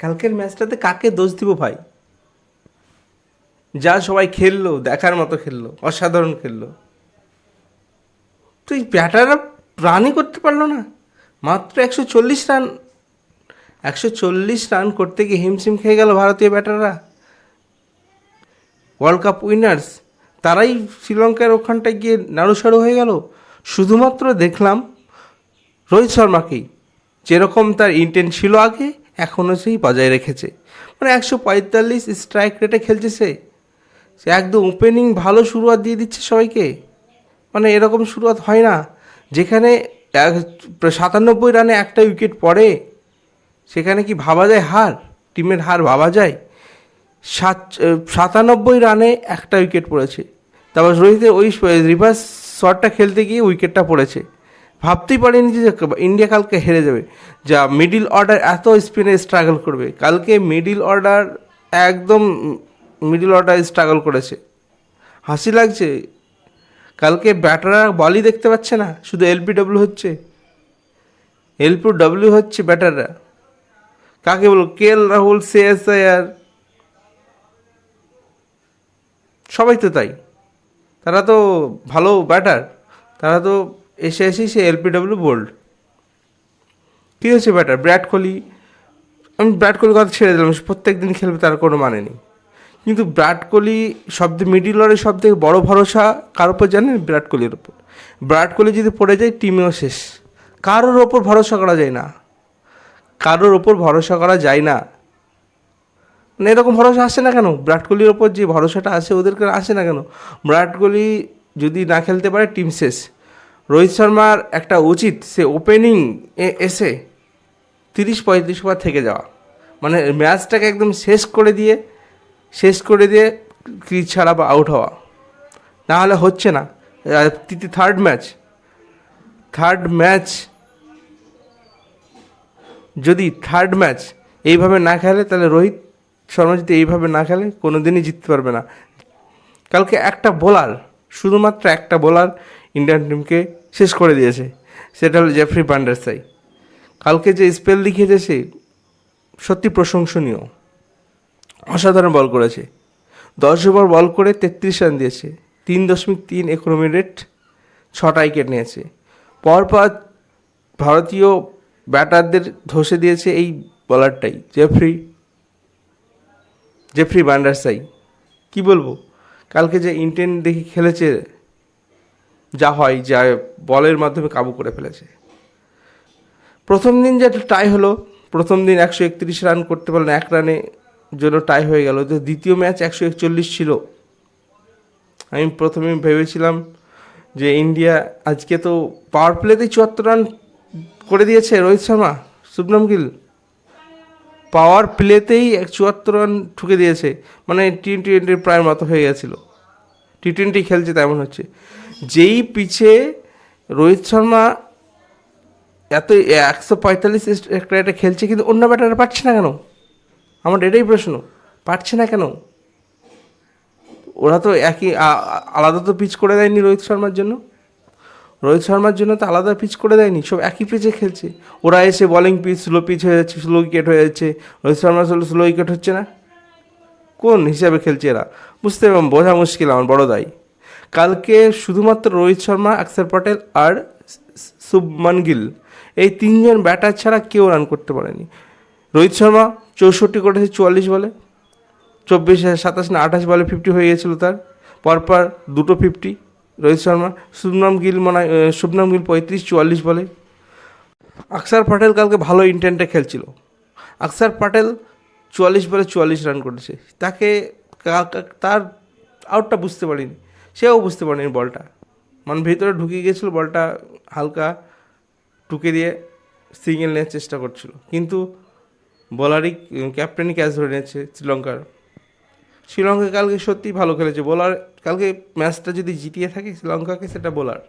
কালকের ম্যাচটাতে কাকে দোষ দিব ভাই? যা সবাই খেললো, দেখার মতো খেললো, অসাধারণ খেললো। তুই ব্যাটাররা রানই করতে পারল না। মাত্র একশো চল্লিশ রান, একশো চল্লিশ রান করতে গিয়ে হিমশিম খেয়ে গেল ভারতীয় ব্যাটাররা। ওয়ার্ল্ড কাপ উইনার্স তারাই শ্রীলঙ্কার ওখানটায় গিয়ে নাড়ুসাড়ু হয়ে গেল। শুধুমাত্র দেখলাম রোহিত শর্মাকেই, যেরকম তার ইন্টেন্ট ছিল আগে এখনও সেই বজায় রেখেছে। মানে একশো পঁয়তাল্লিশ স্ট্রাইক রেটে খেলছে সে। সে একদম ওপেনিং ভালো শুরুয়াত দিয়ে দিচ্ছে সবাইকে। মানে এরকম শুরুয়াত হয় না। যেখানে সাতানব্বই রানে একটা উইকেট পড়ে, সেখানে কি ভাবা যায় হার? টিমের হার ভাবা যায়? সাত, সাতানব্বই রানে একটা উইকেট পড়েছে। তারপর রোহিতের ওই, রিভার্স শটটা খেলতে গিয়ে উইকেটটা পড়েছে। ভাবতেই পারিনি যে ইন্ডিয়া কালকে হেরে যাবে। যা মিডিল অর্ডার এত স্পিনে স্ট্রাগল করবে। কালকে মিডিল অর্ডার একদম মিডিল অর্ডার স্ট্রাগল করেছে। হাসি লাগছে। কালকে ব্যাটাররা বলই দেখতে পাচ্ছে না। শুধু এলপিডব্লিউ হচ্ছে। এলপিডব্লিউ হচ্ছে ব্যাটাররা কাকে বলব কে এল রাহুল সে এস আয়ার সবাই তো তাই। তারা তো ভালো ব্যাটার তারা তো এসে এসেই সে এলপিডব্লিউ বোল্ড কী হচ্ছে ব্যাটার বিরাট কোহলি? আমি বিরাট কোহলির কথা ছেড়ে দিলাম প্রত্যেক দিন খেলবে তার কোনো মানে নেই। কিন্তু বিরাট কোহলি সব মিডিল অর্ডারের সব থেকে বড়ো ভরসা কার ওপর জানেন? বিরাট কোহলির ওপর বিরাট কোহলি যদি পড়ে যায় টিমেও শেষ। কারোর ওপর ভরসা করা যায় না। কারোর ওপর ভরসা করা যায় না। মানে এরকম ভরসা আসে না কেন? বিরাট কোহলির ওপর যে ভরসাটা আসে ওদেরকে আসে না কেন? বিরাট কোহলি যদি না খেলতে পারে টিম শেষ। রোহিত শর্মার একটা উচিত সে ওপেনিং এ এসে তিরিশ পঁয়ত্রিশ ওভার থেকে যাওয়া। মানে ম্যাচটাকে একদম শেষ করে দিয়ে, শেষ করে দিয়ে ক্রিজ ছাড়া বা আউট হওয়া। না হলে হচ্ছে না। থার্ড ম্যাচ থার্ড ম্যাচ যদি থার্ড ম্যাচ এইভাবে না খেলে, তাহলে রোহিত শর্মা যদি এইভাবে না খেলে কোনো দিনই জিততে পারবে না। কালকে একটা বোলার শুধুমাত্র একটা বোলার ইন্ডিয়ান টিমকে শেষ করে দিয়েছে। সেটা হলো জেফ্রি পান্ডারসাই কালকে যে স্পেল দেখিয়েছে সে, সত্যি প্রশংসনীয়। অসাধারণ বল করেছে। দশ ওভার বল করে তেত্রিশ রান দিয়েছে। তিন দশমিক তিন ইকোনমি রেট ছটা উইকেট নিয়েছে। পরপর ভারতীয় ব্যাটারদের ধসে দিয়েছে এই বলারটাই জেফ্রি জেফ্রি বান্ডারসাই কি বলব? কালকে যে ইন্টেন্ট দেখে খেলেছে যা হয়, যা বলের মাধ্যমে কাবু করে ফেলেছে। প্রথম দিন যে একটা টাই হলো, প্রথম দিন একশো একত্রিশ রান করতে পারলেন, এক রানে জন্য টাই হয়ে গেল। তো দ্বিতীয় ম্যাচ একশো একচল্লিশ ছিল। আমি প্রথমে ভেবেছিলাম যে ইন্ডিয়া আজকে তো পাওয়ার প্লেতেই চুয়াত্তর রান করে দিয়েছে রোহিত শর্মা শুভনাম গিল। পাওয়ার প্লেতেই এক চুয়াত্তর রান ঠুকে দিয়েছে। মানে টি টোয়েন্টির প্রায় মতো হয়ে গেছিল। টি টোয়েন্টি খেলছে তেমন হচ্ছে। যেই পিছে রোহিত শর্মা এত একশো পঁয়তাল্লিশ একটা খেলছে কিন্তু অন্য ব্যাটারে পারছে না কেন? আমার এটাই প্রশ্ন পারছে না কেন? ওরা তো একই আলাদা তো পিচ করে দেয়নি রোহিত শর্মার জন্য। রোহিত শর্মার জন্য তো আলাদা পিচ করে দেয়নি, সব একই পিচে খেলছে। ওরা এসে বলিং পিচ স্লো পিচ হয়ে যাচ্ছে স্লো উইকেট হয়ে যাচ্ছে। রোহিত শর্মার স্লো স্লো উইকেট হচ্ছে না। কোন হিসাবে খেলছে এরা? বুঝতে পারলাম বোঝা মুশকিল আমার বড় দায় কালকে শুধুমাত্র রোহিত শর্মা অক্ষর পটেল আর শুভমান গিল। এই তিনজন ব্যাটার ছাড়া কেউ রান করতে পারেনি। রোহিত শর্মা চৌষট্টি করেছে চুয়াল্লিশ বলে, চব্বিশ সাতাশ না আঠাশ বলে ফিফটি হয়ে গেছিল তার। পরপর দুটো ফিফটি রোহিত শর্মা শুভনাম গিল মনে শুভনাম গিল পঁয়ত্রিশ, চুয়াল্লিশ বলে। আকসার পটেল কালকে ভালো ইন্টেন্টে খেলছিল। আকসার পটেল চুয়াল্লিশ বলে চুয়াল্লিশ রান করেছে। তাকে তার আউটটা বুঝতে পারিনি। সেও বুঝতে পারেনি বলটা। মানে ভেতরে ঢুকে গিয়েছিল, বলটা হালকা টুকে দিয়ে সিঙ্গেল নেওয়ার চেষ্টা করছিল। কিন্তু বোলারই ক্যাপ্টেনই ক্যাচ ধরে নিয়েছে শ্রীলঙ্কার। শ্রীলঙ্কা কালকে সত্যিই ভালো খেলেছে। বোলার, কালকে ম্যাচটা যদি জিতিয়ে থাকে, শ্রীলঙ্কাকে সেটা বোলার।